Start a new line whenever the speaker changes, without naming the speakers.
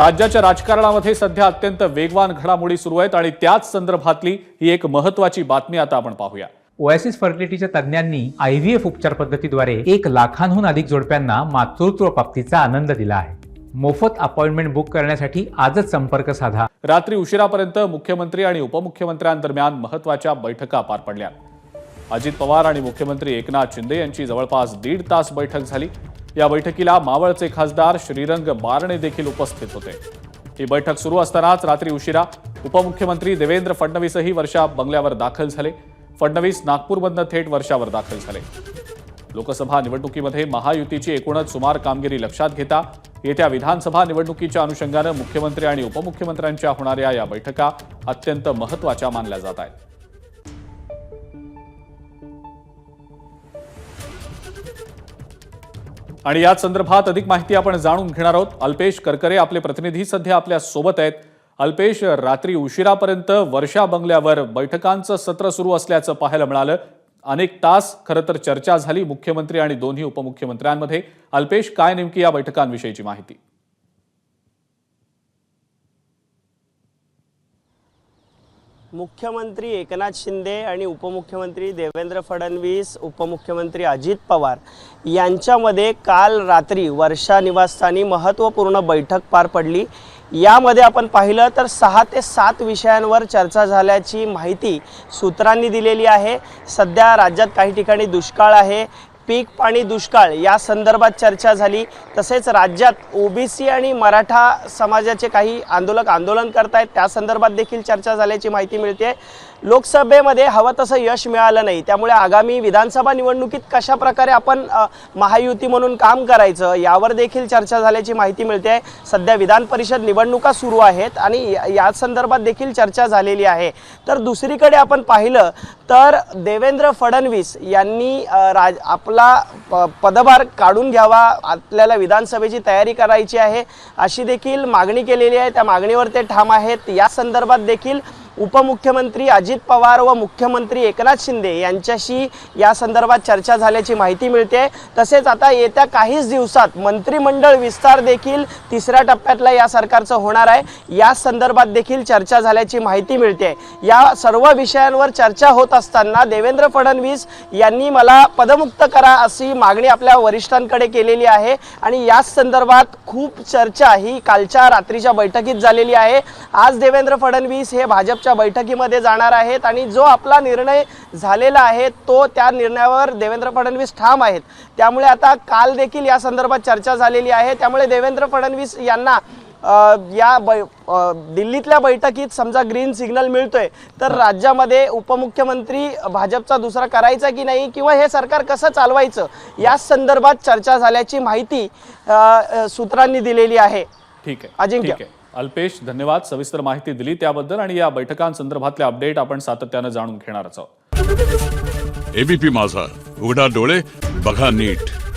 राज्याच्या राजकारणामध्ये सध्या अत्यंत वेगवान घडामोडी सुरू आहेत आणि त्याच संदर्भातली ही एक महत्वाची बातमी आता आपण पाहूया.
ओएसिस फर्टिलिटीच्या तज्ज्ञांनी आय व्ही एफ उपचार पद्धतीद्वारे एक लाखांहून अधिक जोडप्यांना मातृत्व प्राप्तीचा आनंद दिला आहे. मोफत अपॉइंटमेंट बुक करण्यासाठी आजच संपर्क साधा.
रात्री उशिरापर्यंत मुख्यमंत्री आणि उपमुख्यमंत्र्यांदरम्यान महत्त्वाच्या बैठका पार पडल्या. अजित पवार आणि मुख्यमंत्री एकनाथ शिंदे यांची जवळपास दीड तास बैठक झाली. या बैठकीला मावळचे खासदार श्रीरंग बारणे देखील उपस्थित होते. ही बैठक सुरू असतानाच रात्री उशिरा उपमुख्यमंत्री देवेंद्र फडणवीसही वर्षा बंगल्यावर दाखल झाले. फडणवीस नागपूरमधनं थेट वर्षावर दाखल झाले. लोकसभा निवडणुकीमध्ये महायुतीची एकूणच सुमार कामगिरी लक्षात घेता येत्या विधानसभा निवडणुकीच्या अनुषंगानं मुख्यमंत्री आणि उपमुख्यमंत्र्यांच्या होणाऱ्या या बैठका अत्यंत महत्त्वाच्या मानल्या जात आहेत. आणि याच संदर्भात अधिक माहिती आपण जाणून घेणार आहोत. अल्पेश करकरे आपले प्रतिनिधी सध्या आपल्यासोबत आहेत. अल्पेश रात्री उशिरापर्यंत वर्षा बंगल्यावर बैठकांचं सत्र सुरू असल्याचं पाहायला मिळालं. अनेक तास खरं तर चर्चा झाली मुख्यमंत्री आणि दोन्ही उपमुख्यमंत्र्यांमध्ये. अल्पेश काय नेमकी या बैठकांविषयीची माहिती?
मुख्यमंत्री एकनाथ शिंदे आणि उपमुख्यमंत्री देवेंद्र फडणवीस उपमुख्यमंत्री अजित पवार यांच्यामध्ये काल रात्री वर्षा निवासस्थानी महत्त्वपूर्ण बैठक पार पडली. यामध्ये आपण पाहिलं तर सहा ते सात विषयांवर चर्चा झाल्याची माहिती सूत्रांनी दिलेली आहे. सध्या राज्यात काही ठिकाणी दुष्काळ आहे. पीक पाणी दुष्काळ या संदर्भात चर्चा झाली. तसेच राज्यात ओबीसी आणि मराठा समाजाचे काही आंदोलक आंदोलन करत आहेत त्या संदर्भात देखील चर्चा झाल्याची माहिती मिळते. लोकसभेमध्ये हवं तसं यश मिळालं नाही. त्यामुळे आगामी विधानसभा निवडणुकीत कशा प्रकारे आपण महायुती म्हणून काम करायचं यावर देखील चर्चा झाल्याची माहिती मिळते. सध्या विधान परिषद निवडणुका सुरू आहेत आणि या- संदर्भात देखील चर्चा झालेली आहे. तर दुसरीकडे आपण पाहिलं तर देवेंद्र फडणवीस यांनी राज आपला प- पदभार काढून घ्यावा आपल्याला विधानसभेची तयारी करायची आहे अशी देखील मागणी केलेली आहे. त्या मागणीवर ते ठाम आहेत. या संदर्भात देखील उपमुख्यमंत्री अजित पवार व मुख्यमंत्री एकनाथ शिंदे यांच्याशी या संदर्भात चर्चा झाल्याची माहिती मिळते. तसेच आता येत्या काहीच दिवसात मंत्रिमंडळ विस्तार देखील तिसऱ्या टप्प्यातला या सरकारचं होणार आहे. या संदर्भात देखील चर्चा झाल्याची माहिती मिळते. या सर्व विषयांवर चर्चा होत असताना देवेंद्र फडणवीस यांनी मला पदमुक्त करा अशी मागणी आपल्या वरिष्ठांकडे केलेली आहे आणि याच संदर्भात खूप चर्चा ही कालच्या रात्रीच्या बैठकीत झालेली आहे. आज देवेंद्र फडणवीस हे भाजपच्या बैठकीमध्ये जाणार आहेत आणि जो आपला निर्णय झालेला आहे तो त्या निर्णयावर देवेंद्र फडणवीस ठाम आहेत. त्यामुळे आता काल देखील या संदर्भात चर्चा झालेली आहे. त्यामुळे देवेंद्र फडणवीस यांना या बै दिल्लीतल्या बैठकीत समजा ग्रीन सिग्नल मिळतोय तर राज्यामध्ये उपमुख्यमंत्री भाजपचा दुसरा करायचा की नाही किंवा हे सरकार कसं चालवायचं या संदर्भात चर्चा झाल्याची माहिती सूत्रांनी दिलेली आहे.
ठीक आहे.
अजिंक्य.
अल्पेश धन्यवाद. सविस्तर माहिती दिली त्याबद्दल आणि या बैठकांसंदर्भातले अपडेट आपण सातत्यानं जाणून घेणारच आहोत.
एबीपी माझा. उघडा डोळे बघा नीट.